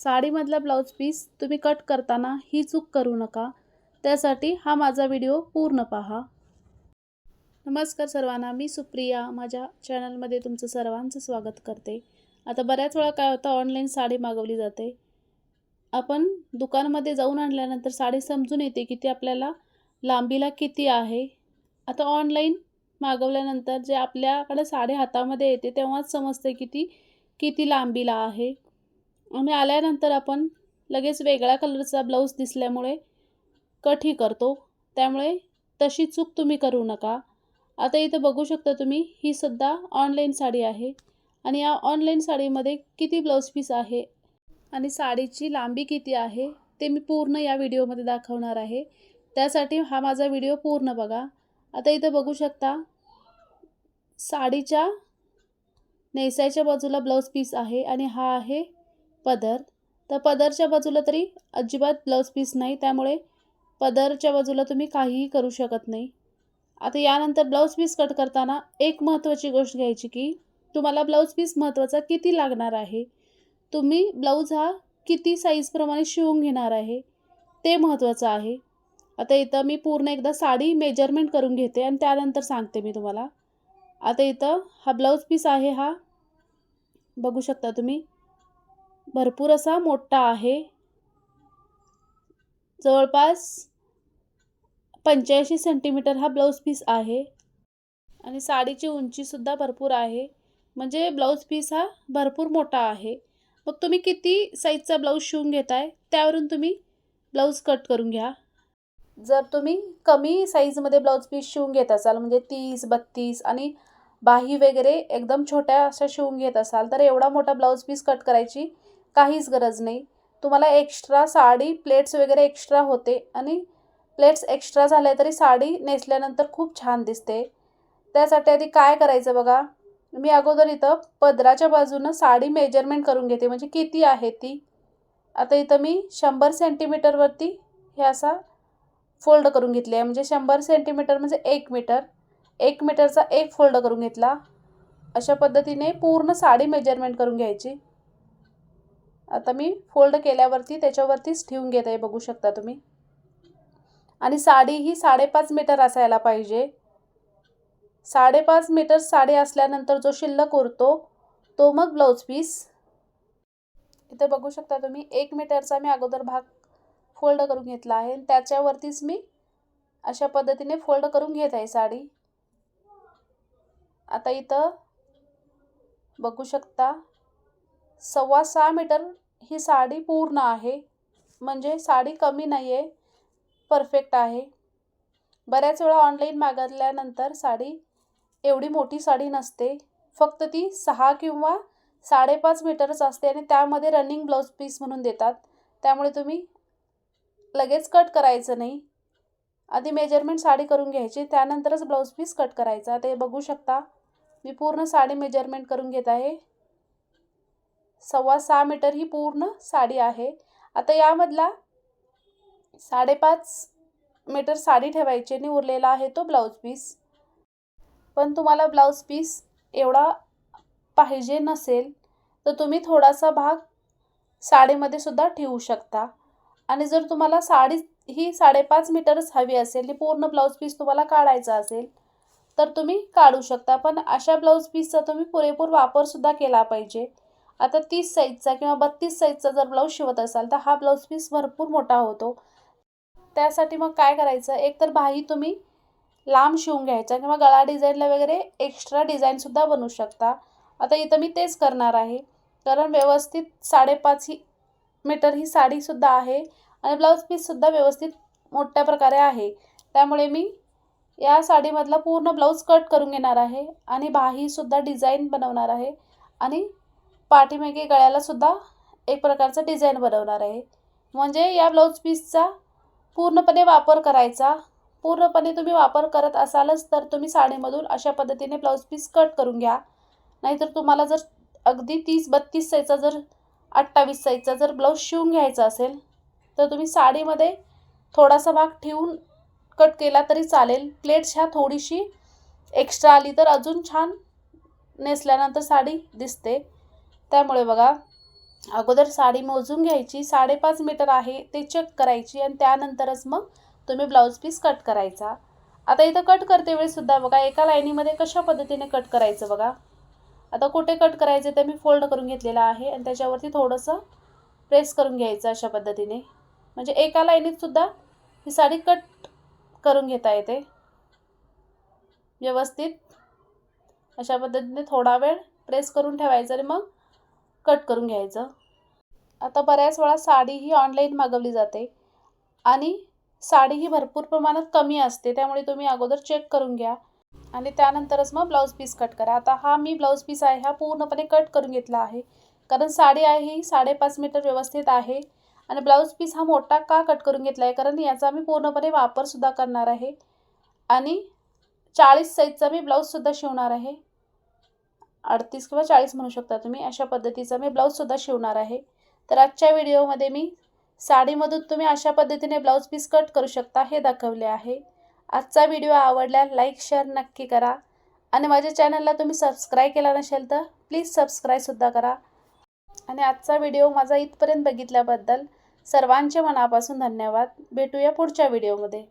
साडीमधला blouse piece तुम्ही cut करताना ही चूक करू नका. त्यासाठी हा माझा व्हिडिओ पूर्ण पहा. नमस्कार सर्वांना मी सुप्रिया. माझ्या चॅनलमध्ये तुमचं सर्वांचं स्वागत करते. आता बऱ्याच वेळा काय होतं ऑनलाईन साडी मागवली जाते. आपण दुकानामध्ये जाऊन आणल्यानंतर साडी समजून येते की ती आपल्याला लांबीला किती आहे. आता ऑनलाईन मागवल्यानंतर जे आपल्याकडे साडी हातामध्ये येते तेव्हाच समजते की ती किती लांबीला आहे. आणि आल्यानंतर आपण लगेच वेगळ्या कलरचा ब्लाऊज दिसल्यामुळे कटही करतो. त्यामुळे तशी चूक तुम्ही करू नका. आता इथं बघू शकता तुम्ही ही सुद्धा ऑनलाईन साडी आहे. आणि या ऑनलाईन साडीमध्ये किती ब्लाऊज पीस आहे आणि साडीची लांबी किती आहे ते मी पूर्ण या व्हिडिओमध्ये दाखवणार आहे. त्यासाठी हा माझा व्हिडिओ पूर्ण बघा. आता इथं बघू शकता साडीच्या नेसायच्या बाजूला ब्लाऊज पीस आहे आणि हा आहे पदर. तर पदरच्या बाजूला तरी अजिबात ब्लाऊज पीस नाही त्यामुळे पदरच्या बाजूला तुम्ही काहीही करू शकत नाही. आता यानंतर ब्लाऊज पीस कट करताना एक महत्त्वाची गोष्ट घ्यायची की तुम्हाला ब्लाऊज पीस महत्त्वाचा किती लागणार आहे? तुम्ही ब्लाऊज हा किती साईजप्रमाणे शिवून घेणार आहे? ते महत्त्वाचं आहे. आता इथं मी पूर्ण एकदा साडी मेजरमेंट करून घेते आणि त्यानंतर सांगते मी तुम्हाला. आता इथं हा ब्लाऊज पीस आहे हा. बघू शकता तुम्ही. भरपूर असा मोठा आहे. जवळपास पंच्याऐंशी सेंटीमीटर हा ब्लाऊज पीस आहे. आणि साडीची उंचीसुद्धा भरपूर आहे. म्हणजे ब्लाऊज पीस हा भरपूर मोठा आहे. मग तुम्ही किती साईजचा ब्लाऊज शिवून घेताय? त्यावरून तुम्ही ब्लाऊज कट करून घ्या. जर तुम्ही कमी साईजमध्ये ब्लाऊज पीस शिवून घेत असाल म्हणजे तीस बत्तीस आणि बाही वगैरे एकदम छोट्या अशा शिवून घेत असाल तर एवढा मोठा ब्लाऊज पीस कट करायची काहीच गरज नाही. तुम्हाला एक्स्ट्रा साडी प्लेट्स वगैरे एक्स्ट्रा होते आणि प्लेट्स एक्स्ट्रा झाल्या तरी साडी नेसल्यानंतर खूप छान दिसते. त्यासाठी आधी काय करायचं बघा? मी अगोदर इथं पदराच्या बाजूनं साडी मेजरमेंट करून घेते. म्हणजे किती आहे ती? आता इथं मी शंभर सेंटीमीटरवरती हे असा फोल्ड करून घेतली आहे. म्हणजे शंभर सेंटीमीटर म्हणजे एक मीटर एक मीटरचा एक फोल्ड करून घेतला. अशा पद्धतीने पूर्ण साडी मेजरमेंट करून घ्यायची. आता मी फोल्ड केल्यावरती त्याच्यावरतीच ठेवून घेत आहे बघू शकता तुम्ही. आणि साडी ही साडेपाच मीटर असायला पाहिजे. साडेपाच मीटर साडी असल्यानंतर जो शिल्लक उरतो तो मग ब्लाऊज पीस. इथं बघू शकता तुम्ही एक मीटरचा मी अगोदर भाग फोल्ड करून घेतला आहे. त्याच्यावरतीच मी अशा पद्धतीने फोल्ड करून घेत आहे साडी. आता इथं बघू शकता सव्वा सहा मीटर ही साडी पूर्ण आहे. म्हणजे साडी कमी नाही आहे परफेक्ट आहे. बऱ्याच वेळा ऑनलाईन मागवल्यानंतर साडी एवढी मोठी साडी नसते. फक्त ती सहा किंवा साडेपाच मीटरच असते आणि त्यामध्ये रनिंग ब्लाऊज पीस म्हणून देतात. त्यामुळे तुम्ही लगेच कट करायचं नाही. आधी मेजरमेंट साडी करून घ्यायची त्यानंतरच ब्लाऊज पीस कट करायचा. ते बघू शकता. मी पूर्ण साडी मेजरमेंट करून घेत आहे. सव्वा सहा मीटर ही पूर्ण साडी आहे. आता यामधला साडेपाच मीटर साडी ठेवायची आणि उरलेला आहे तो ब्लाऊज पीस. पण तुम्हाला ब्लाऊज पीस एवढा पाहिजे नसेल तर तुम्ही थोडासा भाग साडीमध्ये सुद्धा ठेवू शकता. आणि जर तुम्हाला साडी ही साडेपाच मीटरच हवी असेल आणि पूर्ण ब्लाऊज पीस तुम्हाला काढायचा असेल तर तुम्ही काढू शकता. पण अशा ब्लाऊज पीसचा तुम्ही पुरेपूर वापरसुद्धा केला पाहिजे. आता तीस साईजचा किंवा बत्तीस साईजचा जर ब्लाऊज शिवत असाल तर हा ब्लाऊज पीस भरपूर मोठा होतो. त्यासाठी मग काय करायचं? एक तर बाही तुम्ही लांब शिवून घ्यायचा किंवा गळा डिझाईनला वगैरे एक्स्ट्रा डिझाईनसुद्धा बनवू शकता. आता इथं मी तेच करणार आहे. कारण व्यवस्थित साडेपाच ही मीटर ही साडीसुद्धा आहे आणि ब्लाऊज पीससुद्धा व्यवस्थित मोठ्या प्रकारे आहे. त्यामुळे मी या साडीमधला पूर्ण ब्लाऊज कट करून घेणार आहे आणि बाहीसुद्धा डिझाईन बनवणार आहे आणि पाठीमागे गळ्यालासुद्धा एक प्रकारचं डिझाईन बनवणार आहे. म्हणजे या ब्लाऊज पीसचा पूर्णपणे वापर करायचा. पूर्णपणे तुम्ही वापर करत असालच तर तुम्ही साडीमधून अशा पद्धतीने ब्लाऊज पीस कट करून घ्या. नाहीतर तुम्हाला जर अगदी तीस बत्तीस साईजचा जर अठ्ठावीस साईजचा जर ब्लाऊज शिवून घ्यायचा असेल तर तुम्ही साडीमध्ये थोडासा भाग ठेवून कट केला तरी चालेल. प्लेट्स ह्या थोडीशी एक्स्ट्रा आली तर अजून छान नेसल्यानंतर साडी दिसते. त्यामुळे बघा अगोदर साडी मोजून घ्यायची साडेपाच मीटर आहे ते चेक करायची आणि त्यानंतरच मग तुम्ही ब्लाऊज पीस कट करायचा. आता इथं कट करते वेळेसुद्धा बघा एका लाईनीमध्ये कशा पद्धतीने कट करायचं बघा. आता कुठे कट करायचे ते मी फोल्ड करून घेतलेलं आहे आणि त्याच्यावरती थोडंसं प्रेस करून घ्यायचं अशा पद्धतीने. म्हणजे एका लाईनीतसुद्धा ही साडी कट करून घेता येते. व्यवस्थित. अशा पद्धतीने थोडा वेळ प्रेस करून ठेवायचं आणि मग कट करून घ्यायचं. आता बऱ्याच वेळा साडी ही ऑनलाईन मागवली जाते आणि साडी ही भरपूर प्रमाणात कमी असते त्यामुळे तुम्ही अगोदर चेक करून घ्या आणि त्यानंतरच मग ब्लाऊज पीस कट करा. आता हा मी ब्लाऊज पीस आहे हा पूर्णपणे कट करून घेतला आहे. कारण साडी आहे ही साडेपाच मीटर व्यवस्थित आहे आणि ब्लाऊज पीस हा मोठा का कट करून घेतला आहे कारण याचा मी पूर्णपणे वापरसुद्धा करणार आहे आणि चाळीस साईजचा मी ब्लाऊजसुद्धा शिवणार आहे. अडतीस किंवा चाळीस म्हणू शकता तुम्ही. अशा पद्धतीचा मी ब्लाऊजसुद्धा शिवणार आहे. तर आजच्या व्हिडिओमध्ये मी साडीमधून तुम्ही अशा पद्धतीने ब्लाऊज पीस कट करू शकता हे दाखवले आहे. आजचा व्हिडिओ आवडला लाईक शेअर नक्की करा. आणि माझ्या चॅनलला तुम्ही सबस्क्राईब केला नसेल तर प्लीज सबस्क्राईबसुद्धा करा. आणि आजचा व्हिडिओ माझा इथपर्यंत बघितल्याबद्दल सर्वांचे मनापासून धन्यवाद. भेटूया पुढच्या व्हिडिओमध्ये